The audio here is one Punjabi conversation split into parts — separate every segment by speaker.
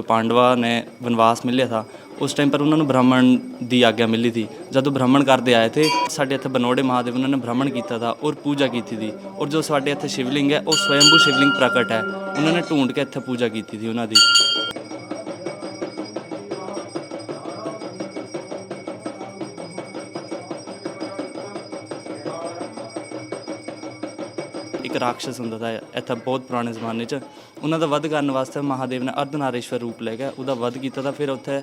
Speaker 1: ਜੋ ਪਾਂਡਵਾ ਨੇ ਵਨਵਾਸ ਮਿਲਿਆ ਥਾ, ਉਸ ਟਾਈਮ ਪਰ ਉਹਨਾਂ ਨੂੰ ਬ੍ਰਾਹਮਣ ਦੀ ਆਗਿਆ ਮਿਲੀ ਥੀ। ਜਦੋਂ ਬ੍ਰਾਹਮਣ ਕਰਦੇ ਆਏ ਥੇ, ਸਾਡੇ ਇੱਥੇ ਬਨੋੜੇ ਮਹਾਦੇਵ ਉਹਨਾਂ ਨੇ ਬ੍ਰਾਹਮਣ ਕੀਤਾ ਥਾ ਔਰ ਪੂਜਾ ਕੀਤੀ ਥੀ। ਔਰ ਜੋ ਸਾਡੇ ਇੱਥੇ ਸ਼ਿਵਲਿੰਗ ਹੈ, ਉਹ ਸਵੈੰਭੂ ਸ਼ਿਵਲਿੰਗ ਪ੍ਰਗਟ ਹੈ। ਉਹਨਾਂ ਨੇ ਢੂੰਡ ਕੇ ਇੱਥੇ ਪੂਜਾ ਕੀਤੀ ਥੀ ਉਹਨਾਂ ਦੀ। ਇੱਕ ਰਾਖਸ਼ ਹੁੰਦਾ था ਇੱਥੇ ਬਹੁਤ ਪੁਰਾਣੇ ਜ਼ਮਾਨੇ 'ਚ ਉਹਨਾਂ ਦਾ ਵੱਧ ਕਰਨ ਵਾਸਤੇ ਮਹਾਦੇਵ ਨੇ ਅਰਧਨਾਰੇਸ਼ਵਰ ਰੂਪ ਲੈ ਕੇ ਉਹਦਾ ਵੱਧ ਕੀਤਾ ਤਾਂ ਫਿਰ ਉੱਥੇ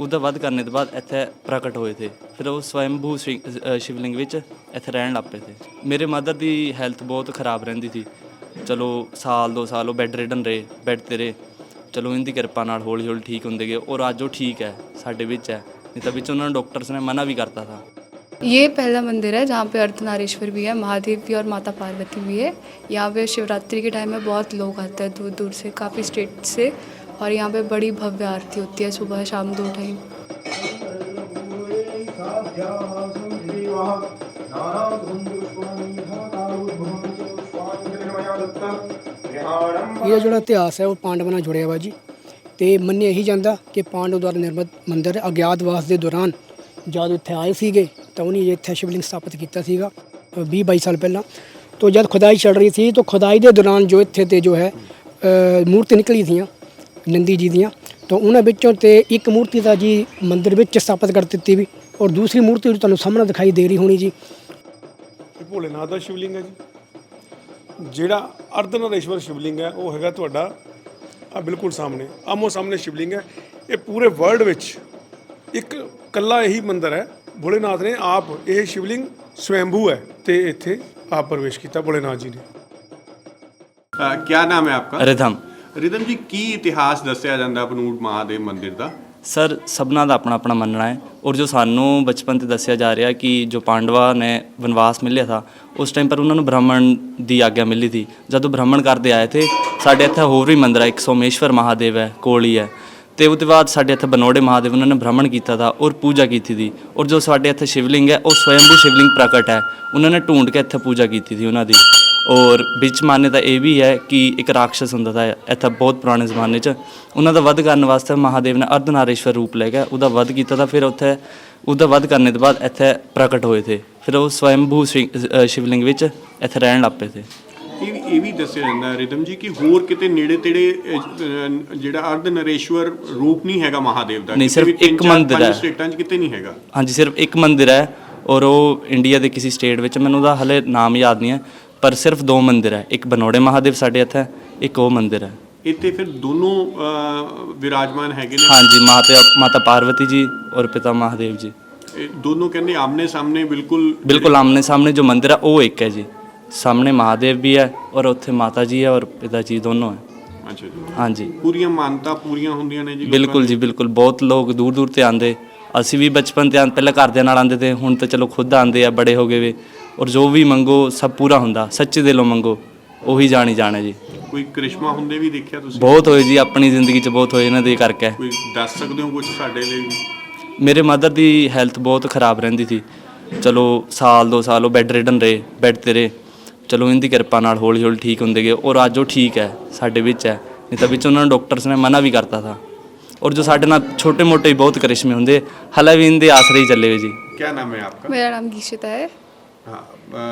Speaker 1: ਉਹਦਾ ਵੱਧ ਕਰਨ ਤੋਂ ਬਾਅਦ ਇੱਥੇ ਪ੍ਰਗਟ ਹੋਏ ਥੇ ਫਿਰ ਉਹ ਸਵੈੰਭੂ ਸ਼ਿ- ਸ਼ਿਵਲਿੰਗ ਵਿੱਚ ਇੱਥੇ ਰਹਿਣ ਲੱਗ ਪਏ ਥੇ ਮੇਰੇ ਮਦਰ ਦੀ ਹੈਲਥ ਬਹੁਤ ਖਰਾਬ ਰਹਿੰਦੀ ਸੀ। ਚਲੋ ਸਾਲ, ਦੋ ਸਾਲ ਉਹ ਬੈੱਡ ਰਿਡਨ ਰਹੇ ਬੈੱਡ ਤੇ ਰਹੇ। ਚਲੋ ਇਹਦੀ ਕਿਰਪਾ ਨਾਲ ਹੌਲੀ ਹੌਲੀ ਠੀਕ ਹੁੰਦੇ ਗਏ, ਔਰ ਅੱਜ ਉਹ ਠੀਕ ਹੈ, ਸਾਡੇ ਵਿੱਚ ਹੈ। ਨਹੀਂ ਤਾਂ ਵਿੱਚ ਉਹਨਾਂ ਨੂੰ ਡਾਕਟਰਸ ਨੇ ਮਨਾ ਵੀ ਕਰਤਾ था
Speaker 2: ये पहला मंदिर है जहाँ पे अर्धनारीश्वर भी है महादेव भी और माता पार्वती भी है यहाँ पे शिवरात्रि के टाइम में बहुत लोग आते हैं दूर दूर से काफ़ी स्टेट से और यहाँ पे बड़ी भव्य आरती होती है सुबह शाम दो टाइम
Speaker 3: ਇਹ ਜਿਹੜਾ ਇਤਿਹਾਸ ਹੈ ਉਹ ਪਾਂਡਵਾਂ ਨਾਲ ਜੁੜਿਆ ਵਾ ਜੀ ਤੇ ਮੰਨਿਆ ਇਹੀ ਜਾਂਦਾ ਕਿ ਪਾਂਡਵ ਦੁਆਰਾ ਨਿਰਮਿਤ ਮੰਦਿਰ ਅਗਿਆਤਵਾਸ ਦੇ ਦੌਰਾਨ ਜਦ ਇੱਥੇ ਆਏ ਸੀਗੇ ਤਾਂ ਉਹਨੇ ਇੱਥੇ ਸ਼ਿਵਲਿੰਗ ਸਥਾਪਿਤ ਕੀਤਾ ਸੀਗਾ 20 22 ਸਾਲ ਪਹਿਲਾਂ। ਤੋਂ ਜਦ ਖੁਦਾਈ ਚੱਲ ਰਹੀ ਸੀ ਤਾਂ ਖੁਦਾਈ ਦੇ ਦੌਰਾਨ ਜੋ ਇੱਥੇ ਤੇ ਜੋ ਹੈ ਅ, ਮੂਰਤੀ ਨਿਕਲੀ ਸੀਆਂ ਨੰਦੀ ਜੀ ਦੀਆਂ। ਤਾਂ ਉਹਨਾਂ ਵਿੱਚੋਂ ਤੇ ਇੱਕ ਮੂਰਤੀ ਤਾਂ ਜੀ ਮੰਦਿਰ ਵਿੱਚ ਸਥਾਪਿਤ ਕਰ ਦਿੱਤੀ ਵੀ ਔਰ ਦੂਸਰੀ ਮੂਰਤੀ ਜੋ ਤੁਹਾਨੂੰ ਸਾਹਮਣੇ ਦਿਖਾਈ ਦੇ ਰਹੀ ਹੋਣੀ ਜੀ।
Speaker 4: ਭੋਲੇਨਾਥ ਦਾ ਸ਼ਿਵਲਿੰਗ ਹੈ ਜੀ। ਜਿਹੜਾ ਅਰਧਨਾਰੇਸ਼ਵਰ ਸ਼ਿਵਲਿੰਗ ਹੈ ਉਹ ਹੈਗਾ ਤੁਹਾਡਾ ਆ ਬਿਲਕੁਲ ਸਾਹਮਣੇ ਆਮੋ ਸਾਹਮਣੇ ਸ਼ਿਵਲਿੰਗ ਹੈ। ਇਹ ਪੂਰੇ ਵਰਲਡ ਵਿੱਚ ਇੱਕ ਕੱਲਾ ਇਹੀ ਮੰਦਿਰ ਹੈ ਭੋਲੇਨਾਥ ਨੇ ਆਪ ਇਹ ਸ਼ਿਵਲਿੰਗ ਸਵੈੰਭੂ ਹੈ ਤੇ ਇੱਥੇ ਆਪ ਪ੍ਰਵੇਸ਼ ਕੀਤਾ ਭੋਲੇਨਾਥ ਜੀ ਨੇ।
Speaker 5: ਕਿਆ ਨਾਮ ਹੈ ਆਪਕਾ?
Speaker 1: ਰਿਧਮ।
Speaker 5: ਰਿਦਮ ਜੀ ਕੀ ਇਤਿਹਾਸ ਦੱਸਿਆ ਜਾਂਦਾ ਬਨੂੜ ਮਹਾਦੇਵ ਮੰਦਿਰ ਦਾ?
Speaker 1: ਸਰ ਸਭਨਾ ਦਾ ਆਪਣਾ ਆਪਣਾ ਮੰਨਣਾ ਹੈ ਔਰ ਜੋ ਸਾਨੂੰ ਬਚਪਨ ਤੇ ਦੱਸਿਆ ਜਾ ਰਿਹਾ ਕਿ ਜੋ ਪਾਂਡਵਾ ਨੇ ਵਨਵਾਸ ਮਿਲਿਆ ਥਾ ਉਸ ਟਾਈਮ ਪਰ ਉਹਨਾਂ ਨੂੰ ਬ੍ਰਾਹਮਣ ਦੀ ਆਗਿਆ ਮਿਲੀ ਥੀ। ਜਦੋਂ ਬ੍ਰਾਹਮਣ ਕਰਦੇ ਆਏ ਥੇ ਸਾਡੇ ਇੱਥੇ ਹੋਰ ਵੀ ਮੰਦਿਰ ਹੈ ਇੱਕ ਸੋਮੇਸ਼ਵਰ ਮਹਾਦੇਵ ਹੈ ਕੋਲੀ ਹੈ। ਤੇ ਉਹਦੇ ਬਾਅਦ ਸਾਡੇ ਇੱਥੇ ਬਨੋੜੇ ਮਹਾਦੇਵ, ਉਹਨਾਂ ਨੇ ਭ੍ਰਮਣ ਕੀਤਾ ਥਾ ਔਰ ਪੂਜਾ ਕੀਤੀ ਥੀ ਔਰ ਜੋ ਸਾਡੇ ਇੱਥੇ ਸ਼ਿਵਲਿੰਗ ਹੈ, ਉਹ ਸਵੈੰਭੂ ਸ਼ਿਵਲਿੰਗ ਪ੍ਰਗਟ ਹੈ। ਉਹਨਾਂ ਨੇ ਢੂੰਡ ਕੇ ਇੱਥੇ ਪੂਜਾ ਕੀਤੀ ਸੀ ਉਹਨਾਂ ਦੀ। ਔਰ ਵਿੱਚ ਮਾਨਯਤਾ ਇਹ ਵੀ ਹੈ ਕਿ ਇੱਕ ਰਾਖਸ਼ ਹੁੰਦਾ था ਇੱਥੇ ਬਹੁਤ ਪੁਰਾਣੇ ਜ਼ਮਾਨੇ 'ਚ। ਉਹਨਾਂ ਦਾ ਵੱਧ ਕਰਨ ਵਾਸਤੇ ਮਹਾਦੇਵ ਨੇ ਅਰਧਨਾਰੇਸ਼ਵਰ ਰੂਪ ਲੈ ਕੇ ਉਹਦਾ ਵੱਧ ਕੀਤਾ ਤਾਂ, ਫਿਰ ਉੱਥੇ ਉਹਦਾ ਵੱਧ ਕਰਨ ਤੋਂ ਬਾਅਦ ਇੱਥੇ ਪ੍ਰਗਟ ਹੋਏ ਥੇ। ਫਿਰ ਉਹ ਸਵੈੰਭੂ ਸ਼ਿ- ਸ਼ਿਵਲਿੰਗ ਵਿੱਚ ਇੱਥੇ ਰਹਿਣ ਲੱਗ ਪਏ ਥੇ।
Speaker 5: ਇਹ ਵੀ- ਇਹ ਵੀ ਦੱਸਿਆ ਜਾਂਦਾ ਰਿਦਮ ਜੀ ਕਿ ਹੋਰ ਕਿਤੇ ਨੇੜੇ ਤੇੜੇ ਜਿਹੜਾ ਅਰਧ ਨਰੇਸ਼ਵਰ ਰੂਪ ਨਹੀਂ ਹੈਗਾ ਮਹਾਦੇਵ ਦਾ।
Speaker 1: ਨਹੀਂ,
Speaker 5: ਕਿਤੇ
Speaker 1: ਸਿਰਫ
Speaker 5: ਵੀ ਤਿੰਨ,
Speaker 1: ਇੱਕ
Speaker 5: ਚਾਰ,
Speaker 1: ਮੰਦਿਰ
Speaker 5: ਪੰਜ
Speaker 1: ਹੈ।
Speaker 5: ਸਟੇਟਾਂ 'ਚ ਕਿਤੇ ਨਹੀਂ ਹੈਗਾ।
Speaker 1: ਹਾਂਜੀ ਸਿਰਫ ਇੱਕ ਮੰਦਿਰ ਹੈ ਔਰ ਉਹ ਇੰਡੀਆ ਦੇ ਕਿਸੇ ਸਟੇਟ ਵਿੱਚ ਮੈਨੂੰ ਉਹਦਾ ਹਲੇ ਨਾਮ ਯਾਦ ਨਹੀਂ ਹੈ ਪਰ ਸਿਰਫ ਦੋ ਮੰਦਿਰ ਹੈ ਇੱਕ ਬਨੋੜੇ ਮਹਾਦੇਵ ਸਾਡੇ ਇੱਥੇ ਹੈ, ਇੱਕ ਉਹ ਮੰਦਿਰ ਹੈ।
Speaker 5: ਇੱਥੇ ਫਿਰ ਦੋਨੋਂ ਵਿਰਾਜਮਾਨ ਹੈਗੇ ਨੇ?
Speaker 1: ਹਾਂਜੀ ਮਾਤਾ ਮਾਤਾ ਪਾਰਵਤੀ ਜੀ ਔਰ ਪਿਤਾ ਮਹਾਦੇਵ ਜੀ।
Speaker 5: ਇਹ ਦੋਨੋਂ ਕਹਿੰਦੇ ਆਮਨੇ ਸਾਹਮਣੇ ਬਿਲਕੁਲ
Speaker 1: ਬਿਲਕੁਲ ਆਮਨੇ ਸਾਹਮਣੇ ਜੋ ਮੰਦਿਰ ਹੈ ਉਹ ਇੱਕ ਹੈ ਜੀ। ਸਾਹਮਣੇ ਮਹਾਦੇਵ ਵੀ ਹੈ ਔਰ ਉੱਥੇ ਮਾਤਾ ਜੀ ਹੈ ਔਰ ਪਿਤਾ ਜੀ ਦੋਨੋਂ ਹੈ।
Speaker 5: ਅੱਛਾ ਜੀ।
Speaker 1: ਹਾਂਜੀ।
Speaker 5: ਪੂਰੀਆਂ ਮਾਨਤਾ ਪੂਰੀਆਂ ਹੁੰਦੀਆਂ ਨੇ ਜੀ ਲੋਕਾਂ
Speaker 1: ਬਿਲਕੁਲ ਜੀ ਬਿਲਕੁਲ। ਬਹੁਤ ਲੋਕ ਦੂਰ ਦੂਰ ਤੇ ਆਂਦੇ ਅਸੀਂ ਵੀ ਬਚਪਨ ਤੇ ਆਂ ਪਹਿਲਾਂ ਘਰਦਿਆਂ ਨਾਲ ਆਂਦੇ ਤੇ ਹੁਣ ਤਾਂ ਚਲੋ ਖੁਦ ਆਂਦੇ ਆ ਬੜੇ ਹੋ ਗਏ ਵੇ। ਔਰ ਜੋ ਵੀ ਮੰਗੋ ਸਭ ਪੂਰਾ ਹੁੰਦਾ। ਸੱਚੇ ਦਿਲੋਂ ਮੰਗੋ ਉਹੀ ਜਾਣੀ ਜਾਣੇ ਜੀ।
Speaker 5: ਕੋਈ ਕ੍ਰਿਸ਼ਮਾ ਹੁੰਦੇ ਵੀ ਦੇਖਿਆ ਤੁਸੀਂ?
Speaker 1: ਬਹੁਤ ਹੋਏ ਜੀ ਆਪਣੀ ਜ਼ਿੰਦਗੀ 'ਚ ਬਹੁਤ ਹੋਏ ਇਹਨਾਂ ਦੇ ਕਰਕੇ।
Speaker 5: ਕੋਈ ਦੱਸ ਸਕਦੇ ਹੋ ਕੁਝ ਸਾਡੇ ਲਈ?
Speaker 1: ਮੇਰੇ ਮਦਰ ਦੀ ਹੈਲਥ ਬਹੁਤ ਖਰਾਬ ਰਹਿੰਦੀ ਸੀ। ਚਲੋ ਸਾਲ ਦੋ ਸਾਲ ਉਹ ਬੈੱਡ ਰਿਡਨ ਰਹੇ ਬੈੱਡ ਤੇ ਰਹੇ। ਚਲੋ ਇਹਦੀ ਕਿਰਪਾ ਨਾਲ ਹੌਲੀ ਹੌਲੀ ਠੀਕ ਹੁੰਦੇ ਗਏ ਔਰ ਅੱਜ ਉਹ ਠੀਕ ਹੈ ਸਾਡੇ ਵਿੱਚ ਹੈ ਨਹੀਂ ਤਾਂ ਵਿੱਚ ਉਹਨਾਂ ਨੂੰ ਡਾਕਟਰਸ ਨੇ ਮਨਾ ਵੀ ਕਰਤਾ ਥਾ ਔਰ ਜੋ ਸਾਡੇ ਨਾਲ ਛੋਟੇ ਮੋਟੇ ਹੀ ਬਹੁਤ ਕਰਿਸ਼ਮੇ ਹੁੰਦੇ ਹਲੇ ਵੀ ਇਹਦੇ ਆਸਰੇ ਹੀ ਚੱਲੇ ਵੇ ਜੀ
Speaker 5: क्या नाम है आपका
Speaker 2: मेरा नाम गीशिता है
Speaker 5: हाँ अ,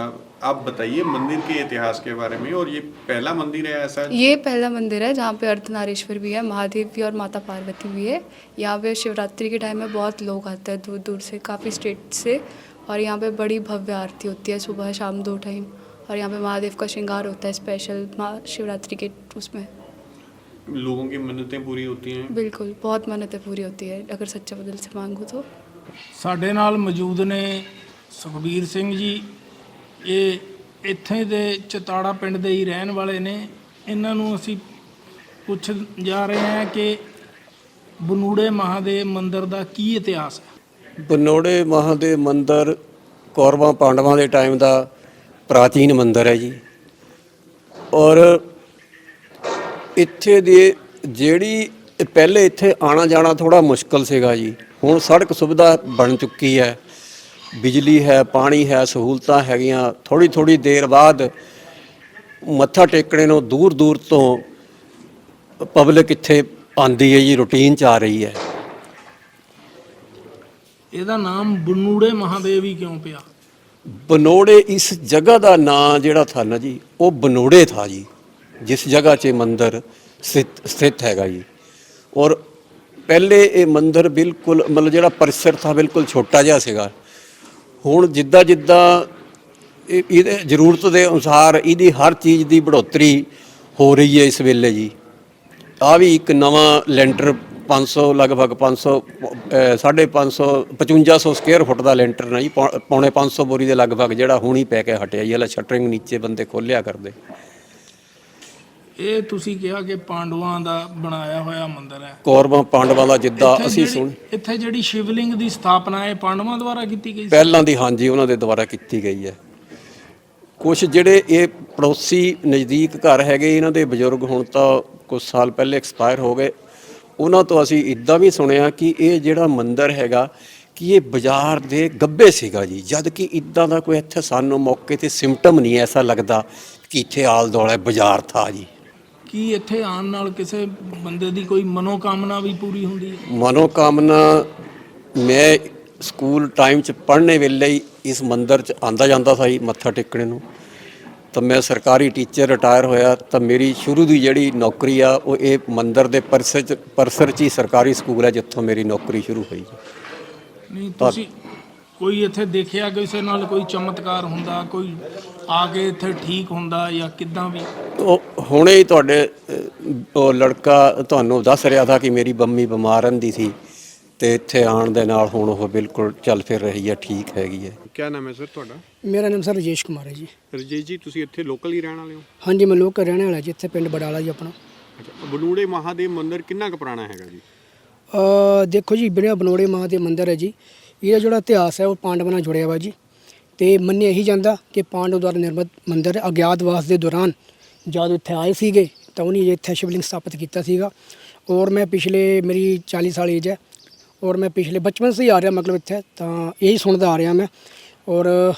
Speaker 5: आप बताइए मंदिर के इतिहास के बारे में और ये पहला मंदिर है ऐसा
Speaker 2: ये पहला मंदिर है जहाँ पे अर्धनारीश्वर भी है महादेव भी और माता पार्वती भी है यहाँ पे शिवरात्रि के टाइम में बहुत लोग आते हैं दूर दूर से काफ़ी स्टेट से और यहाँ पे बड़ी भव्य आरती होती है सुबह शाम दो टाइम और यहाँ पे महादेव का श्रृंगार होता है स्पेशल महा शिवरात्रि के उसमें
Speaker 5: लोगों की मन्नतें पूरी होती हैं
Speaker 2: बिल्कुल बहुत मन्नतें पूरी होती है अगर सच्चा दिल से मांगो तो
Speaker 6: ਸਾਡੇ ਨਾਲ ਮੌਜੂਦ ਨੇ ਸੁਖਬੀਰ ਸਿੰਘ ਜੀ ਇਹ ਇੱਥੇ ਦੇ ਚਤਾੜਾ ਪਿੰਡ ਦੇ ਹੀ ਰਹਿਣ ਵਾਲੇ ਨੇ ਇਹਨਾਂ ਨੂੰ ਅਸੀਂ ਪੁੱਛ ਜਾ ਰਹੇ ਹਾਂ ਕਿ ਬਨੂੜੇ ਮਹਾਦੇਵ ਮੰਦਿਰ ਦਾ ਕੀ ਇਤਿਹਾਸ ਹੈ
Speaker 7: ਬਨੋੜੇ ਮਹਾਦੇਵ ਮੰਦਿਰ ਕੌਰਵਾਂ ਪਾਂਡਵਾਂ ਦੇ ਟਾਈਮ ਦਾ ਪ੍ਰਾਚੀਨ ਮੰਦਿਰ ਹੈ ਜੀ। ਔਰ ਇੱਥੇ ਦੀ ਜਿਹੜੀ ਪਹਿਲੇ ਇੱਥੇ ਆਣਾ ਜਾਣਾ ਥੋੜਾ ਮੁਸ਼ਕਲ ਸੀਗਾ ਜੀ। ਹੁਣ ਸੜਕ ਸੁਵਿਧਾ ਬਣ ਚੁੱਕੀ ਹੈ। ਬਿਜਲੀ ਹੈ, ਪਾਣੀ ਹੈ, ਸਹੂਲਤਾਂ ਹੈਗੀਆਂ। ਥੋੜੀ ਥੋੜੀ ਦੇਰ ਬਾਅਦ ਮੱਥਾ ਟੇਕਣੇ ਨੂੰ ਦੂਰ ਦੂਰ ਤੋਂ ਪਬਲਿਕ ਇੱਥੇ ਆਂਦੀ ਹੈ ਜੀ, ਰੂਟੀਨ ਚ ਆ ਰਹੀ ਹੈ।
Speaker 6: ਇਹਦਾ ਨਾਮ ਬਨੂੜੇ ਮਹਾਦੇਵ ਹੀ ਕਿਉਂ ਪਿਆ?
Speaker 7: ਬਨੋੜੇ ਇਸ ਜਗ੍ਹਾ ਦਾ ਨਾਂ ਜਿਹੜਾ ਥਾ ਨਾ ਜੀ, ਉਹ ਬਨੋੜੇ ਥਾ ਜੀ, ਜਿਸ ਜਗ੍ਹਾ 'ਚ ਇਹ ਮੰਦਿਰ ਸਥਿਤ ਸਥਿਤ ਹੈਗਾ ਜੀ। ਔਰ ਪਹਿਲੇ ਇਹ ਮੰਦਿਰ ਬਿਲਕੁਲ, ਮਤਲਬ ਜਿਹੜਾ ਪਰਿਸਰ ਥਾ ਬਿਲਕੁਲ ਛੋਟਾ ਜਿਹਾ ਸੀਗਾ। ਹੁਣ ਜਿੱਦਾਂ ਜਿੱਦਾਂ ਇਹ, ਇਹਦੇ ਜ਼ਰੂਰਤ ਦੇ ਅਨੁਸਾਰ ਇਹਦੀ ਹਰ ਚੀਜ਼ ਦੀ ਬੜੋਤਰੀ ਹੋ ਰਹੀ ਹੈ ਇਸ ਵੇਲੇ ਜੀ। ਆ ਵੀ ਇੱਕ ਨਵਾਂ ਲੈਂਟਰ 500 ਲਗਭਗ 500 ਅਹ, 550 5500 ਸਕੁਅਰ ਫੁੱਟ ਦਾ ਲੈਂਟਰ ਨਾ ਜੀ ਪੌਣੇ 500 ਬੋਰੀ ਦੇ ਲਗਭਗ ਜਿਹੜਾ ਹੁਣ ਪੈ ਕੇ ਹਟਿਆ ਜੀ ਹਲਾ ਸ਼ਟਰਿੰਗ ਨੀਚੇ ਬੰਦੇ ਖੋਲਿਆ ਕਰਦੇ।
Speaker 6: ਇਹ ਤੁਸੀਂ ਕਿਹਾ ਕਿ ਪਾਂਡਵਾਂ ਦਾ ਬਣਾਇਆ ਹੋਇਆ ਮੰਦਿਰ ਹੈ।
Speaker 7: ਕੌਰਵਾਂ ਪਾਂਡਵਾਂ ਦਾ ਜਿੱਦਾਂ ਅਸੀਂ ਸੁਣ
Speaker 6: ਇੱਥੇ ਜਿਹੜੀ ਸ਼ਿਵਲਿੰਗ ਦੀ ਸਥਾਪਨਾ ਹੈ ਪਾਂਡਵਾਂ ਦੁਆਰਾ ਕੀਤੀ ਗਈ ਸੀ?
Speaker 7: ਪਹਿਲਾਂ ਦੀ ਹਾਂਜੀ ਉਹਨਾਂ ਦੇ ਦੁਆਰਾ ਕੀਤੀ ਗਈ ਹੈ। ਕੁਝ ਜਿਹੜੇ ਇਹ ਪੜੋਸੀ ਨਜ਼ਦੀਕ ਘਰ ਹੈਗੇ ਇਹਨਾਂ ਦੇ ਬਜ਼ੁਰਗ ਹੁਣ ਤਾਂ ਕੁਝ ਸਾਲ ਪਹਿਲੇ ਐਕਸਪਾਇਰ ਹੋ ਗਏ। ਉਹਨਾਂ ਤੋਂ ਅਸੀਂ ਇਦਾਂ ਵੀ ਸੁਣਿਆ ਕਿ ਇਹ ਜਿਹੜਾ ਮੰਦਿਰ ਹੈਗਾ ਕਿ ਇਹ ਬਾਜ਼ਾਰ ਦੇ ਗੱਬੇ ਸੀਗਾ ਜੀ। ਜਦ ਕਿ ਇਦਾਂ ਦਾ ਕੋਈ ਇੱਥੇ ਸਾਨੂੰ ਮੌਕੇ ਤੇ ਸਿੰਪਟਮ ਨਹੀਂ ਐਸਾ ਲੱਗਦਾ ਕਿ ਇੱਥੇ ਆਲ ਦੁਆਲੇ ਬਾਜ਼ਾਰ ਥਾ ਜੀ।
Speaker 6: ਕੀ ਇੱਥੇ ਆਉਣ ਨਾਲ ਕਿਸੇ ਬੰਦੇ ਦੀ ਕੋਈ ਮਨੋਕਾਮਨਾ ਵੀ ਪੂਰੀ ਹੁੰਦੀ ਹੈ?
Speaker 7: ਮਨੋਕਾਮਨਾ ਮੈਂ ਸਕੂਲ ਟਾਈਮ ਚ ਪੜ੍ਹਨੇ ਵੇਲੇ ਹੀ ਇਸ ਮੰਦਿਰ ਚ ਆਂਦਾ ਜਾਂਦਾ ਸੀ ਮੱਥਾ ਟੇਕਣੇ ਨੂੰ। ਤਾਂ ਮੈਂ ਸਰਕਾਰੀ ਟੀਚਰ ਰਿਟਾਇਰ ਹੋਇਆ ਤਾਂ ਮੇਰੀ ਸ਼ੁਰੂ ਦੀ ਜਿਹੜੀ ਨੌਕਰੀ ਆ ਉਹ ਇਹ ਮੰਦਿਰ ਦੇ ਪਰਸਰ ਚ ਪਰਸਰ ਚ ਹੀ ਸਰਕਾਰੀ ਸਕੂਲ ਹੈ ਜਿੱਥੋਂ ਮੇਰੀ ਨੌਕਰੀ ਸ਼ੁਰੂ ਹੋਈ
Speaker 6: ਨਹੀਂ ਤੁਸੀਂ ਕੋਈ ਇੱਥੇ ਦੇਖਿਆ ਕਿਸੇ ਨਾਲ ਕੋਈ ਚਮਤਕਾਰ ਹੁੰਦਾ ਕੋਈ ਆ ਕੇ ਇੱਥੇ ਠੀਕ ਹੁੰਦਾ ਜਾਂ ਕਿੱਦਾਂ ਵੀ?
Speaker 7: ਉਹ ਹੁਣੇ ਹੀ ਤੁਹਾਡੇ ਅਹ, ਉਹ ਲੜਕਾ ਤੁਹਾਨੂੰ ਦੱਸ ਰਿਹਾ ਥਾ ਕਿ ਮੇਰੀ ਬੰਮੀ ਬਿਮਾਰ ਰਹਿੰਦੀ ਸੀ। ਤੇ ਇੱਥੇ ਆਉਣ ਦੇ ਨਾਲ ਹੁਣ ਉਹ ਬਿਲਕੁਲ ਚੱਲ ਫਿਰ ਰਹੀ ਹੈ ਠੀਕ ਹੈਗੀ ਹੈ।
Speaker 5: ਕੀ ਨਾਮ ਹੈ ਸਰ ਤੁਹਾਡਾ?
Speaker 3: ਮੇਰਾ ਨਾਮ ਸਰ ਰਜੇਸ਼ ਕੁਮਾਰ ਹੈ ਜੀ।
Speaker 5: ਰਜੇਸ਼ ਜੀ ਤੁਸੀਂ ਇੱਥੇ ਲੋਕਲ ਹੀ ਰਹਿਣ ਵਾਲੇ ਹੋ?
Speaker 3: ਹਾਂਜੀ ਮੈਂ ਲੋਕ ਰਹਿਣ ਵਾਲਾ ਜੀ ਇੱਥੇ ਪਿੰਡ ਬਡਾਲਾ ਜੀ ਆਪਣਾ।
Speaker 5: ਅੱਛਾ ਬਨੂੜੇ ਮਹਾਦੇਵ ਮੰਦਿਰ ਕਿੰਨਾ ਕੁ ਪੁਰਾਣਾ ਹੈਗਾ ਜੀ?
Speaker 3: ਅ, ਦੇਖੋ ਜੀ ਬਿਨਾਂ ਬਨੋੜੇ ਮਾਂ ਦੇ ਮੰਦਿਰ ਹੈ ਜੀ। ਇਹਦਾ ਜਿਹੜਾ ਇਤਿਹਾਸ ਹੈ ਉਹ ਪਾਂਡਵਾਂ ਨਾਲ ਜੁੜਿਆ ਵਾ ਜੀ। ਤੇ ਮੰਨਿਆ ਇਹੀ ਜਾਂਦਾ ਕਿ ਪਾਂਡਵ ਦੁਆਰਾ ਨਿਰਮਿਤ ਮੰਦਿਰ ਅਗਿਆਤਵਾਸ ਦੇ ਦੌਰਾਨ ਜਦ ਇੱਥੇ ਆਏ ਸੀਗੇ ਤਾਂ ਉਹਨੇ ਇੱਥੇ ਸ਼ਿਵਲਿੰਗ ਸਥਾਪਿਤ ਕੀਤਾ ਸੀਗਾ। ਔਰ ਮੈਂ ਪਿਛਲੇ ਮੇਰੀ 40 ਸਾਲ ਏਜ ਹੈ ਔਰ ਮੈਂ ਪਿਛਲੇ ਬਚਪਨ से ही ਆ ਰਿਹਾ ਮਤਲਬ ਇੱਥੇ ਤਾਂ ਇਹੀ ਸੁਣਦਾ ਆ ਰਿਹਾ ਮੈਂ ਔਰ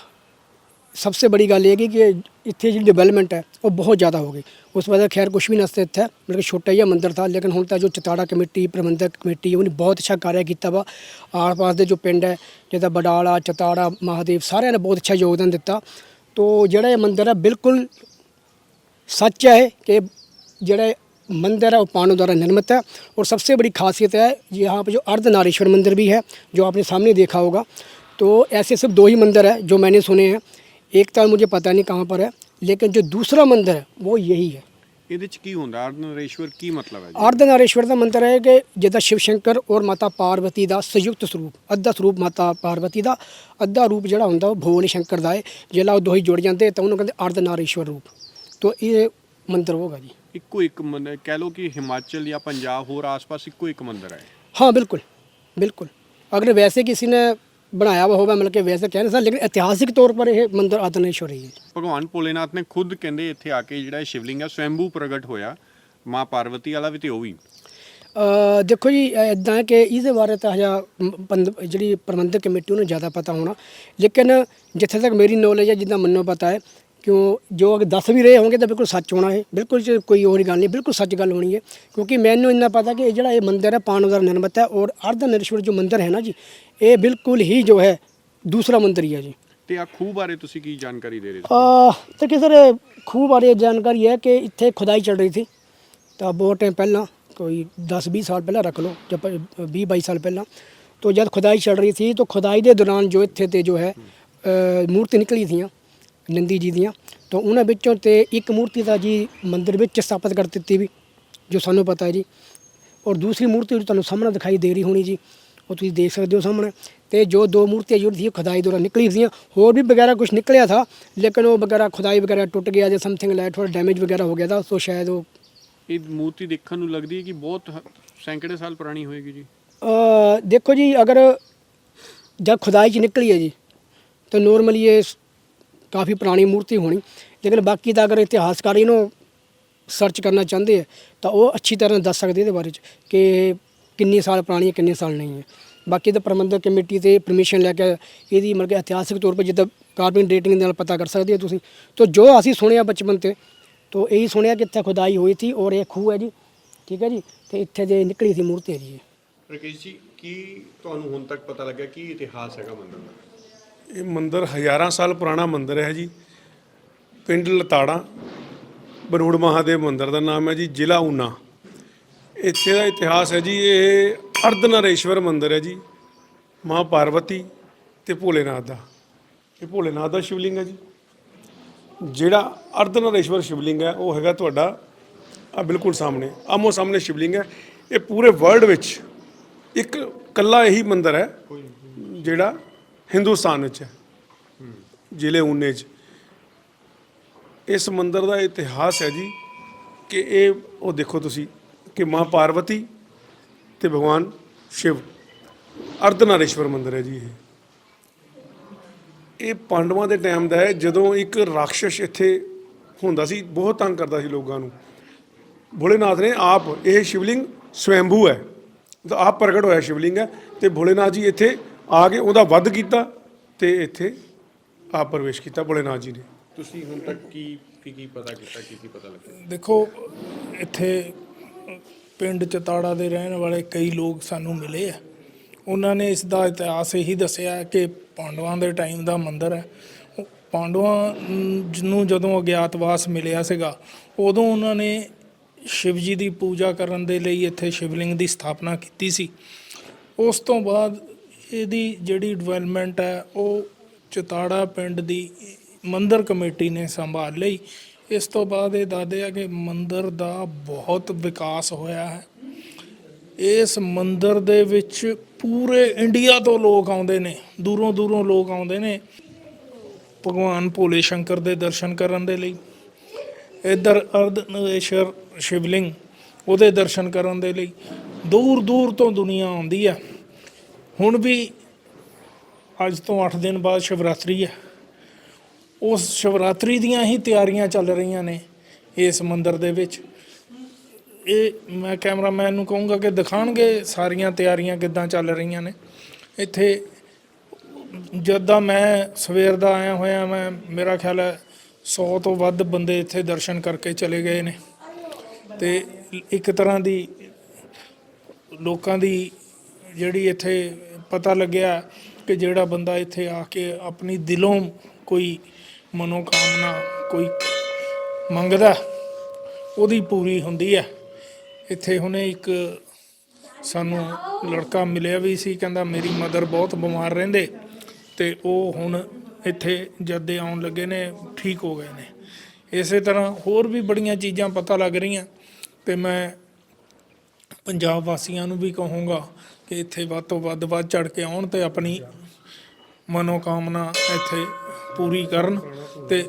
Speaker 3: ਸਭ ਤੋਂ ਬੜੀ ਗੱਲ ਇਹ ਹੈ ਕਿ ਇੱਥੇ ਜਿਹੜੀ ਡਿਵੈਲਪਮੈਂਟ ਹੈ ਉਹ ਬਹੁਤ ਜ਼ਿਆਦਾ ਹੋ ਗਈ ਉਸ ਵਜ੍ਹਾ ਖੈਰ ਕੁਝ ਵੀ ਨਸਤੇ ਇੱਥੇ ਮਤਲਬ ਕਿ ਛੋਟਾ ਜਿਹਾ ਮੰਦਿਰ था ਲੇਕਿਨ ਹੁਣ ਤਾਂ ਜੋ ਚਤਾੜਾ ਕਮੇਟੀ ਪ੍ਰਬੰਧਕ ਕਮੇਟੀ ਉਹਨੇ ਬਹੁਤ ਅੱਛਾ ਕਾਰਿਆ ਕੀਤਾ ਵਾ ਆਸ ਪਾਸ ਦੇ ਜੋ ਪਿੰਡ ਹੈ ਜਿੱਦਾਂ ਬਡਾਲਾ ਚਤਾੜਾ ਮਹਾਦੇਵ ਸਾਰਿਆਂ ਨੇ ਬਹੁਤ ਅੱਛਾ ਯੋਗਦਾਨ ਦਿੱਤਾ ਤੋ ਜਿਹੜਾ ਇਹ ਮੰਦਿਰ ਹੈ ਬਿਲਕੁਲ सच है कि जड़ा मंदिर है वो पांडव द्वारा निर्मित है और सबसे बड़ी खासियत है यहाँ पे जो अर्धनारीश्वर मंदिर भी है जो आपने सामने देखा होगा तो ऐसे सिर्फ दो ही मंदिर है जो मैंने सुने हैं एक तो मुझे पता नहीं कहाँ पर है लेकिन जो दूसरा मंदिर है वो यही है
Speaker 5: ਇਹਦੇ ਚ ਕੀ ਹੁੰਦਾ ਅਰਧਨਰੇਸ਼ਵਰ ਕੀ ਮਤਲਬ ਹੈ ਜੀ
Speaker 3: अर्धनारीश्वर का मंदिर है कि जिदा शिव शंकर और माता पार्वती का संयुक्त ਸਰੂਪ ਅੱਧਾ ਸਰੂਪ ਮਾਤਾ ਪਾਰਵਤੀ ਦਾ ਅੱਧਾ ਰੂਪ ਜਿਹੜਾ ਹੁੰਦਾ ਉਹ ਭੋਲੇ ਸ਼ੰਕਰ ਦਾ ਹੈ ਜਿਹੜਾ ਉਹ ਦੋਹੀ ਜੁੜ ਜਾਂਦੇ ਤਾਂ ਉਹਨੂੰ ਕਹਿੰਦੇ ਅਰਧਨਾਰੀਸ਼ਵਰ ਰੂਪ ਤੋਂ ਇਹ ਮੰਦਿਰ ਹੋਗਾ ਜੀ
Speaker 5: ਇੱਕੋ ਇੱਕ ਮੰਦਿਰ ਕਹਿ ਲਓ ਕਿ ਹਿਮਾਚਲ ਜਾਂ ਪੰਜਾਬ ਹੋਰ ਆਸ-ਪਾਸ ਇੱਕੋ ਇੱਕ ਮੰਦਿਰ ਹੈ
Speaker 3: हाँ बिल्कुल बिल्कुल अगर वैसे किसी ने बनाया हुआ होगा मतलब कि वैसे कह नहीं सकते लेकिन ऐतिहासिक तौर पर यह मंदिर आदनेश्वरी है
Speaker 5: ਭਗਵਾਨ ਭੋਲੇਨਾਥ ਨੇ ਖੁਦ ਕਹਿੰਦੇ ਇੱਥੇ ਆ ਕੇ ਜਿਹੜਾ ਇਹ ਸ਼ਿਵਲਿੰਗ ਹੈ ਸਵੈੰਭੂ ਪ੍ਰਗਟ ਹੋਇਆ ਮਾਂ ਪਾਰਵਤੀ ਵਾਲਾ ਵੀ ਤੇ ਉਹ ਵੀ
Speaker 3: ਅ, ਦੇਖੋ ਜੀ ਇਦਾਂ ਕਿ ਇਹਦੇ ਬਾਰੇ ਤਾਂ ਹਜਾ ਜਿਹੜੀ ਪ੍ਰਬੰਧਕ ਕਮੇਟੀ ਉਹਨੂੰ ਜ਼ਿਆਦਾ ਪਤਾ ਹੋਣਾ ਲੇਕਿਨ ਜਿੱਥੇ ਤੱਕ ਮੇਰੀ ਨੌਲੇਜ ਹੈ ਜਿੱਦਾਂ ਮੈਨੂੰ ਪਤਾ ਹੈ ਕਿਉਂ ਜੋ ਅਗਰ ਦੱਸ ਵੀ ਰਹੇ ਹੋਣਗੇ ਤਾਂ ਬਿਲਕੁਲ ਸੱਚ ਹੋਣਾ ਹੈ ਬਿਲਕੁਲ ਚ ਕੋਈ ਹੋਰ ਗੱਲ ਨਹੀਂ ਬਿਲਕੁਲ ਸੱਚ ਗੱਲ ਹੋਣੀ ਹੈ ਕਿਉਂਕਿ ਮੈਨੂੰ ਇੰਨਾ ਪਤਾ ਕਿ ਇਹ ਜਿਹੜਾ ਇਹ ਮੰਦਿਰ ਹੈ ਪਾਂਡਵ ਦਾ ਨਿਰਮਿਤ ਹੈ ਔਰ ਅਰਧਨਰੇਸ਼ਵਰ ਜੋ ਮੰਦਿਰ ਹੈ ਨਾ ਜੀ ਇਹ ਬਿਲਕੁਲ ਹੀ ਜੋ ਹੈ ਦੂਸਰਾ ਮੰਦਿਰ ਹੀ ਹੈ ਜੀ
Speaker 5: ਤੇ ਆ ਖੂਹ ਬਾਰੇ ਤੁਸੀਂ ਕੀ ਜਾਣਕਾਰੀ ਦੇ ਰਹੇ ਸੀ
Speaker 3: ਆ ਤੇ ਕਿ ਸਰ ਖੂਹ ਬਾਰੇ ਜਾਣਕਾਰੀ ਹੈ ਕਿ ਇੱਥੇ ਖੁਦਾਈ ਚੱਲ ਰਹੀ ਸੀ ਤਾਂ ਬਹੁਤ ਟਾਈਮ ਪਹਿਲਾਂ ਕੋਈ 10 20 ਸਾਲ ਪਹਿਲਾਂ ਰੱਖ ਲਓ ਜਦ 20 22 ਸਾਲ ਪਹਿਲਾਂ तो जब खुदाई चल रही थी तो खुदाई के दौरान जो ਇੱਥੇ ਤੇ ਜੋ ਹੈ ਅ, ਮੂਰਤੀ ਨਿਕਲੀ ਥੀਆਂ ਨੰਦੀ ਜੀ ਦੀਆਂ ਤਾਂ ਉਹਨਾਂ ਵਿੱਚੋਂ ਤੇ ਇੱਕ ਮੂਰਤੀ ਦਾ ਜੀ ਮੰਦਿਰ ਵਿੱਚ ਸਥਾਪਿਤ ਕਰ ਦਿੱਤੀ ਵੀ ਜੋ ਸਾਨੂੰ ਪਤਾ ਹੈ ਜੀ। ਔਰ ਦੂਸਰੀ ਮੂਰਤੀ ਜੋ ਤੁਹਾਨੂੰ ਸਾਹਮਣੇ ਦਿਖਾਈ ਦੇ ਰਹੀ ਹੋਣੀ ਜੀ। ਉਹ ਤੁਸੀਂ ਦੇਖ ਸਕਦੇ ਹੋ ਸਾਹਮਣੇ। ਤੇ ਜੋ ਦੋ ਮੂਰਤੀਆਂ ਜਿਹੜੀ ਸੀ ਖੁਦਾਈ ਦੌਰਾਨ ਨਿਕਲੀ ਸੀ ਹੋਰ ਵੀ ਵਗੈਰਾ ਕੁਝ ਨਿਕਲਿਆ ਥਾ ਲੇਕਿਨ ਉਹ ਵਗੈਰਾ ਖੁਦਾਈ ਵਗੈਰਾ ਟੁੱਟ ਗਿਆ ਜਾਂ ਸਮਥਿੰਗ ਲਾਈਟ ਥੋੜਾ ਡੈਮੇਜ ਵਗੈਰਾ ਹੋ ਗਿਆ ਤਾਂ ਸੋ ਸ਼ਾਇਦ ਉਹ
Speaker 5: ਇਹ ਮੂਰਤੀ ਦੇਖਣ ਨੂੰ ਲੱਗਦੀ ਹੈ ਕਿ ਬਹੁਤ ਸੈਂਕੜੇ ਸਾਲ ਪੁਰਾਣੀ ਹੋਏਗੀ ਜੀ।
Speaker 3: ਦੇਖੋ ਜੀ ਅਗਰ ਜਦ ਖੁਦਾਈ ਚ ਨਿਕਲੀ ਹੈ ਜੀ ਤਾਂ ਨੋਰਮਲੀ ਇਹ ਕਾਫੀ ਪੁਰਾਣੀ ਮੂਰਤੀ ਹੋਣੀ। ਲੇਕਿਨ ਬਾਕੀ ਦਾ ਅਗਰ ਇਤਿਹਾਸਕਾਰ ਇਹਨੂੰ ਸਰਚ ਕਰਨਾ ਚਾਹੁੰਦੇ ਆ, ਤਾਂ ਉਹ ਅੱਛੀ ਤਰ੍ਹਾਂ ਦੱਸ ਸਕਦੇ ਇਹਦੇ ਬਾਰੇ ਚ ਕਿ ਕਿੰਨੇ ਸਾਲ ਪੁਰਾਣੀ ਹੈ, ਕਿੰਨੇ ਸਾਲ ਨਹੀਂ ਹੈ। ਬਾਕੀ ਤਾਂ ਪ੍ਰਬੰਧਕ ਕਮੇਟੀ ਤੇ ਪਰਮਿਸ਼ਨ ਲੈ ਕੇ ਇਹਦੀ ਮਤਲਬ ਕਿ ਇਤਿਹਾਸਿਕ ਤੌਰ 'ਤੇ ਜਿੱਦਾਂ ਕਾਰਬਨ ਡੇਟਿੰਗ ਦੇ ਨਾਲ ਪਤਾ ਕਰ ਸਕਦੇ ਹੋ ਤੁਸੀਂ। ਤੋਂ ਜੋ ਅਸੀਂ ਸੁਣਿਆ ਬਚਪਨ ਤੇ, ਤੋਂ ਇਹੀ ਸੁਣਿਆ ਕਿ ਇੱਥੇ ਖੁਦਾਈ ਹੋਈ ਸੀ ਔਰ ਇਹ ਖੂਹ ਹੈ ਜੀ, ਠੀਕ ਹੈ ਜੀ? ਤੇ ਇੱਥੇ ਜੇ ਨਿਕਲੀ ਸੀ ਮੂਰਤੀ ਹੈ ਜੀ,
Speaker 5: ਕੀ ਤੁਹਾਨੂੰ ਹੁਣ ਤੱਕ ਪਤਾ ਲੱਗਿਆ ਕੀ ਇਤਿਹਾਸ ਹੈਗਾ ਮੰਦਰ ਦਾ?
Speaker 4: ਇਹ ਮੰਦਿਰ ਹਜ਼ਾਰਾਂ ਸਾਲ ਪੁਰਾਣਾ ਮੰਦਿਰ ਹੈ ਜੀ। ਪਿੰਡ ਲਤਾੜਾ, ਬਰੂੜ ਮਹਾਦੇਵ ਮੰਦਿਰ ਦਾ ਨਾਮ ਹੈ ਜੀ, ਜ਼ਿਲ੍ਹਾ ਊਨਾ। ਇੱਥੇ ਦਾ ਇਤਿਹਾਸ ਹੈ ਜੀ, ਇਹ ਅਰਧਨਰੇਸ਼ਵਰ ਮੰਦਿਰ ਹੈ ਜੀ, ਮਾਂ ਪਾਰਵਤੀ ਤੇ ਭੋਲੇਨਾਥ ਦਾ। ਇਹ ਭੋਲੇਨਾਥ ਦਾ ਸ਼ਿਵਲਿੰਗ ਹੈ ਜੀ। ਜਿਹੜਾ ਅਰਧਨਾਰੇਸ਼ਵਰ ਸ਼ਿਵਲਿੰਗ ਹੈ, ਉਹ ਹੈਗਾ ਤੁਹਾਡਾ ਆ ਬਿਲਕੁਲ ਸਾਹਮਣੇ ਆਮੋ ਸਾਹਮਣੇ ਸ਼ਿਵਲਿੰਗ ਹੈ। ਇਹ ਪੂਰੇ ਵਰਲਡ ਵਿੱਚ ਇੱਕ ਕੱਲਾ ਇਹੀ ਮੰਦਿਰ ਹੈ, ਜਿਹੜਾ ਹਿੰਦੁਸਤਾਨ ਵਿੱਚ ਹੈ। ਜ਼ਿਲ੍ਹੇ ਊਨੇ 'ਚ। ਇਸ ਮੰਦਿਰ ਦਾ ਇਤਿਹਾਸ ਹੈ ਜੀ ਕਿ ਇਹ, ਉਹ ਦੇਖੋ ਤੁਸੀਂ ਕਿ ਮਾਂ ਪਾਰਵਤੀ ਤੇ ਭਗਵਾਨ ਸ਼ਿਵ। ਅਰਧਨਾਰੇਸ਼ਵਰ ਮੰਦਿਰ ਹੈ ਜੀ ਇਹ। ਇਹ ਪਾਂਡਵਾਂ ਦੇ ਟਾਈਮ ਦਾ ਹੈ। ਜਦੋਂ ਇੱਕ ਰਾਖਸ਼ ਇੱਥੇ ਹੁੰਦਾ ਸੀ, ਬਹੁਤ ਤੰਗ ਕਰਦਾ ਸੀ ਲੋਕਾਂ ਨੂੰ। ਭੋਲੇਨਾਥ ਨੇ ਆਪ, ਇਹ ਸ਼ਿਵਲਿੰਗ ਸਵੈੰਭੂ ਹੈ। ਤਾਂ ਆਪ ਪ੍ਰਗਟ ਹੋਇਆ ਸ਼ਿਵਲਿੰਗ ਹੈ ਤੇ ਭੋਲੇਨਾਥ ਜੀ ਇੱਥੇ ਆ ਕੇ ਉਹਦਾ ਵੱਧ ਕੀਤਾ ਤੇ ਇੱਥੇ ਆਪ ਪ੍ਰਵੇਸ਼ ਕੀਤਾ ਭੋਲੇਨਾਥ ਜੀ ਨੇ।
Speaker 5: ਤੁਸੀਂ ਹੁਣ ਤੱਕ ਕੀ ਕੀ ਕੀ ਪਤਾ ਕੀਤਾ ਕੀ ਕੀ ਪਤਾ ਲੱਗਿਆ?
Speaker 6: ਦੇਖੋ ਇੱਥੇ ਪਿੰਡ ਚਤਾੜਾ ਦੇ ਰਹਿਣ ਵਾਲੇ ਕਈ ਲੋਕ ਸਾਨੂੰ ਮਿਲੇ ਆ। ਉਹਨਾਂ ਨੇ ਇਸ ਦਾ ਇਤਿਹਾਸ ਇਹੀ ਦੱਸਿਆ ਕਿ ਪਾਂਡਵਾਂ ਦੇ ਟਾਈਮ ਦਾ ਮੰਦਿਰ ਹੈ। ਉਹ ਪਾਂਡਵਾਂ ਨ- ਨੂੰ ਜਦੋਂ ਅਗਿਆਤਵਾਸ ਮਿਲਿਆ ਸੀਗਾ ਉਦੋਂ ਉਹਨਾਂ ਨੇ ਸ਼ਿਵ ਜੀ ਦੀ ਪੂਜਾ ਕਰਨ ਦੇ ਲਈ ਇੱਥੇ ਸ਼ਿਵਲਿੰਗ ਦੀ ਸਥਾਪਨਾ ਕੀਤੀ ਸੀ। ਉਸ ਤੋਂ ਬਾਅਦ ਇਹਦੀ ਜਿਹੜੀ ਡਿਵੈਲਪਮੈਂਟ ਹੈ, ਉਹ ਚਤਾੜਾ ਪਿੰਡ ਦੀ ਮੰਦਰ ਕਮੇਟੀ ਨੇ ਸੰਭਾਲ ਲਈ। ਇਸ ਤੋਂ ਬਾਅਦ ਇਹ ਦੱਸਦੇ ਆ ਕਿ ਮੰਦਰ ਦਾ ਬਹੁਤ ਵਿਕਾਸ ਹੋਇਆ ਹੈ। ਇਸ ਮੰਦਰ ਦੇ ਵਿੱਚ ਪੂਰੇ ਇੰਡੀਆ ਤੋਂ ਲੋਕ ਆਉਂਦੇ ਨੇ, ਦੂਰੋਂ ਦੂਰੋਂ ਲੋਕ ਆਉਂਦੇ ਨੇ, ਭਗਵਾਨ ਭੋਲੇ ਸ਼ੰਕਰ ਦੇ ਦਰਸ਼ਨ ਕਰਨ ਦੇ ਲਈ। ਇੱਧਰ ਅਰਧਨਰੇਸ਼ਵਰ ਸ਼ਿਵਲਿੰਗ, ਉਹਦੇ ਦਰਸ਼ਨ ਕਰਨ ਦੇ ਲਈ। ਦੂਰ ਦੂਰ ਤੋਂ ਦੁਨੀਆ ਆਉਂਦੀ ਹੈ। ਹੁਣ ਵੀ ਅੱਜ ਤੋਂ 8 ਦਿਨ ਬਾਅਦ ਸ਼ਿਵਰਾਤਰੀ ਹੈ ਉਸ ਸ਼ਿਵਰਾਤਰੀ ਦੀਆਂ ਹੀ ਤਿਆਰੀਆਂ ਚੱਲ ਰਹੀਆਂ ਨੇ ਇਸ ਮੰਦਿਰ ਦੇ ਵਿੱਚ। ਇਹ ਮੈਂ ਕੈਮਰਾਮੈਨ ਨੂੰ ਕਹੂੰਗਾ ਕਿ ਦਿਖਾਣਗੇ ਸਾਰੀਆਂ ਤਿਆਰੀਆਂ ਕਿੱਦਾਂ ਚੱਲ ਰਹੀਆਂ ਨੇ। ਇੱਥੇ ਜਦਾਂ ਮੈਂ ਸਵੇਰ ਦਾ ਆਇਆ ਹੋਇਆ, ਮੈਂ, ਮੇਰਾ ਖਿਆਲ ਹੈ 100 ਤੋਂ ਵੱਧ ਬੰਦੇ ਇੱਥੇ ਦਰਸ਼ਨ ਕਰਕੇ ਚਲੇ ਗਏ ਨੇ। ਤੇ ਇੱਕ ਤਰ੍ਹਾਂ ਦੀ ਲੋਕਾਂ ਦੀ ਜਿਹੜੀ ਇੱਥੇ ਪਤਾ ਲੱਗਿਆ ਕਿ ਜਿਹੜਾ ਬੰਦਾ ਇੱਥੇ ਆ ਕੇ ਆਪਣੀ ਦਿਲੋਂ ਕੋਈ ਮਨੋਕਾਮਨਾ, ਕੋਈ ਮੰਗਦਾ, ਉਹਦੀ ਪੂਰੀ ਹੁੰਦੀ ਹੈ। ਇੱਥੇ ਹੁਣੇ ਇੱਕ ਸਾਨੂੰ ਲੜਕਾ ਮਿਲਿਆ ਵੀ ਸੀ, ਕਹਿੰਦਾ ਮੇਰੀ ਮਦਰ ਬਹੁਤ ਬਿਮਾਰ ਰਹਿੰਦੇ ਤੇ ਉਹ ਹੁਣ ਇੱਥੇ ਜਦ ਦੇ ਆਉਣ ਲੱਗੇ ਨੇ, ਠੀਕ ਹੋ ਗਏ ਨੇ। ਇਸੇ ਤਰ੍ਹਾਂ ਹੋਰ ਵੀ ਬੜੀਆਂ ਚੀਜ਼ਾਂ ਪਤਾ ਲੱਗ ਰਹੀਆਂ ਤੇ ਮੈਂ ਪੰਜਾਬ ਵਾਸੀਆਂ ਨੂੰ ਵੀ ਕਹੂੰਗਾ ਕਿ ਇੱਥੇ ਵੱਧ ਤੋਂ ਵੱਧ ਵੱਧ ਚੜ ਕੇ ਆਉਣ ਤੇ ਆਪਣੀ ਮਨੋਕਾਮਨਾ ਇੱਥੇ ਪੂਰੀ ਕਰਨ ਤੇ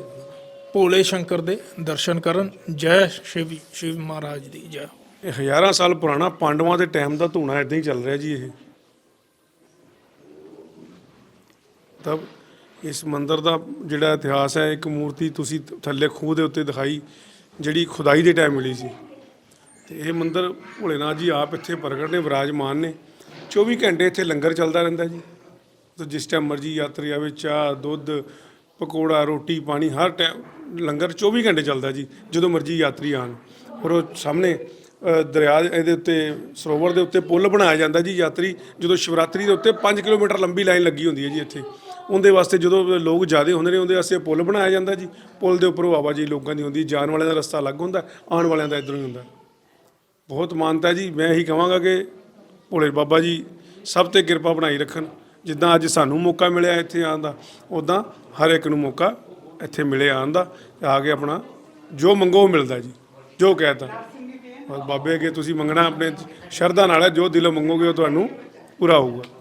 Speaker 6: ਭੋਲੇ ਸ਼ੰਕਰ ਦੇ ਦਰਸ਼ਨ ਕਰਨ। ਜੈ ਸ਼ਿਵ ਸ਼ਿਵ ਮਹਾਰਾਜ ਦੀ ਜੈ।
Speaker 4: ਇਹ ਹਜ਼ਾਰਾਂ ਸਾਲ ਪੁਰਾਣਾ ਪਾਂਡਵਾਂ ਦੇ ਟਾਈਮ ਦਾ ਧੂਣਾ ਇਦਾਂ ਹੀ ਚੱਲ ਰਿਹਾ ਜੀ ਇਹ। ਤਬ ਇਸ ਮੰਦਰ ਦਾ ਜਿਹੜਾ ਇਤਿਹਾਸ ਹੈ, ਇੱਕ ਮੂਰਤੀ ਤੁਸੀਂ ਥੱਲੇ ਖੂਹ ਦੇ ਉੱਤੇ ਦਿਖਾਈ, ਜਿਹੜੀ ਖੁਦਾਈ ਦੇ ਟਾਈਮ ਮਿਲੀ ਸੀ। ਤੇ ਇਹ ਮੰਦਰ ਭੋਲੇਨਾਥ ਜੀ ਆਪ ਇੱਥੇ ਪ੍ਰਗਟ ਨੇ, ਵਿਰਾਜਮਾਨ ਨੇ। 24 ਘੰਟੇ ਇੱਥੇ ਲੰਗਰ ਚੱਲਦਾ ਰਹਿੰਦਾ ਜੀ। ਜਿਸ ਟਾਈਮ ਮਰਜ਼ੀ ਯਾਤਰੀ ਆਵੇ, ਚਾਹ, ਦੁੱਧ, ਪਕੌੜਾ, ਰੋਟੀ, ਪਾਣੀ, ਹਰ ਟਾਈਮ ਲੰਗਰ 24 ਘੰਟੇ ਚੱਲਦਾ ਜੀ, ਜਦੋਂ ਮਰਜ਼ੀ ਯਾਤਰੀ ਆਣ ਔਰ ਉਹ ਸਾਹਮਣੇ ਦਰਿਆ ਇਹਦੇ ਉੱਤੇ, ਸਰੋਵਰ ਦੇ ਉੱਤੇ ਪੁਲ ਬਣਾਇਆ ਜਾਂਦਾ ਜੀ ਯਾਤਰੀ, ਜਦੋਂ ਸ਼ਿਵਰਾਤਰੀ ਦੇ ਉੱਤੇ 5 ਕਿਲੋਮੀਟਰ ਲੰਬੀ ਲਾਈਨ ਲੱਗੀ ਹੁੰਦੀ ਹੈ ਜੀ ਇੱਥੇ। ਉਹਦੇ ਵਾਸਤੇ ਜਦੋਂ ਲੋਕ ਜ਼ਿਆਦਾ ਹੁੰਦੇ ਨੇ, ਉਹਦੇ ਵਾਸਤੇ ਪੁਲ ਬਣਾਇਆ ਜਾਂਦਾ ਜੀ। ਪੁਲ ਦੇ ਉੱਪਰੋਂ ਆਵਾਜਾਈ ਲੋਕਾਂ ਦੀ ਹੁੰਦੀ, ਜਾਣ ਵਾਲਿਆਂ ਦਾ ਰਸਤਾ ਅਲੱਗ ਹੁੰਦਾ, ਆਉਣ ਵਾਲਿਆਂ ਦਾ ਇੱਧਰੋਂ ਹੀ ਹੁੰਦਾ। ਬਹੁਤ ਮਾਨਤਾ ਜੀ, ਮੈਂ ਇਹੀ ਕਹਾਂਗਾ ਕਿ ਭੋਲੇ ਬਾਬਾ ਜੀ ਸਭ ਤੇ ਕਿਰਪਾ ਬਣਾਈ ਰੱਖਣ। ਜਿੱਦਾਂ ਅੱਜ ਸਾਨੂੰ ਮੌਕਾ ਮਿਲਿਆ ਇੱਥੇ ਆਉਣ ਦਾ ਉਦਾਂ ਹਰ ਇੱਕ ਨੂੰ ਮੌਕਾ ਇੱਥੇ ਮਿਲੇ ਆਉਣ ਦਾ। ਆ ਕੇ ਆਪਣਾ ਜੋ ਮੰਗੋ ਉਹ ਮਿਲਦਾ ਜੀ, ਜੋ ਕਹਿਤਾ ਬਸ ਬਾਬੇ ਅੱਗੇ ਤੁਸੀਂ ਮੰਗਣਾ ਆਪਣੇ ਸ਼ਰਧਾ ਨਾਲ ਹੈ, ਜੋ ਦਿਲੋਂ ਮੰਗੋਗੇ ਉਹ ਤੁਹਾਨੂੰ ਪੂਰਾ ਹੋਊਗਾ।